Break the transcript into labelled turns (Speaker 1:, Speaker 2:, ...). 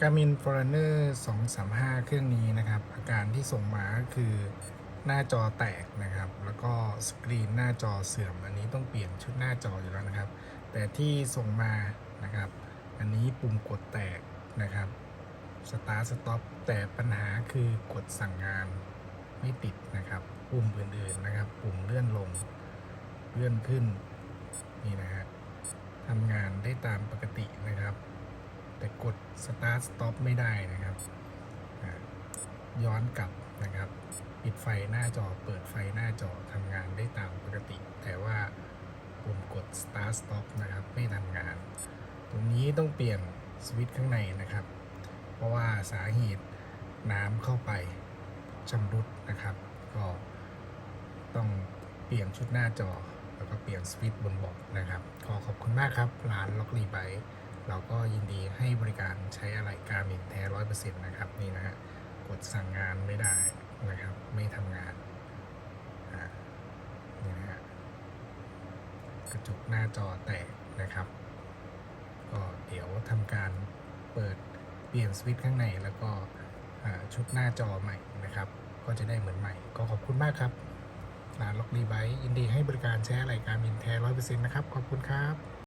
Speaker 1: Garmin Forerunner 235 เครื่องนี้นะครับ อาการที่ส่งมาก็คือหน้าจอแตกนะครับ แล้วก็สกรีนหน้าจอเสื่อม อันนี้ต้องเปลี่ยนชุดหน้าจออยู่แล้วนะครับ แต่ที่ส่งมานะครับ อันนี้ปุ่มกดแตกนะครับ Start Stop แต่ปัญหาคือกดสั่งงานไม่ติดนะครับ ปุ่มอื่นๆนะครับ ปุ่มเลื่อนลง เลื่อนขึ้นนี่นะฮะทำงานได้ตามปกตินะครับ แต่กด start stop ไม่ได้นะครับย้อนกลับนะครับ ปิดไฟหน้าจอเปิดไฟหน้าจอทำงานได้ตามปกติ แต่ว่าปุ่มกด start stop นะครับไม่ทำงาน ตรงนี้ต้องเปลี่ยนสวิตช์ข้างในนะครับ เพราะว่าสาเหตุน้ำเข้าไปชำรุดนะครับ ก็ต้องเปลี่ยนชุดหน้าจอ แล้วก็เปลี่ยนสวิตช์บนบาะนะครับ ขอขอบคุณมากครับร้านล็อกรีไบ เราก็ยินดีให้บริการใช้อะไรการมินแท้ร้อยเปอร์เซ็นต์นะครับนี่นะฮะกดสั่งงานไม่ได้นะครับ ไม่ทำงานนี่นะฮะกระจกหน้าจอแตกนะครับก็เดี๋ยวทำการเปิดเปลี่ยนสวิตช์ข้างในแล้วก็ชุดหน้าจอใหม่นะครับ ก็จะได้เหมือนใหม่ ก็ขอบคุณมากครับร้านล็อกรีไบยินดีให้บริการใช้อะไรการมินแท้ร้อยเปอร์เซ็นต์นะครับ ขอบคุณครับ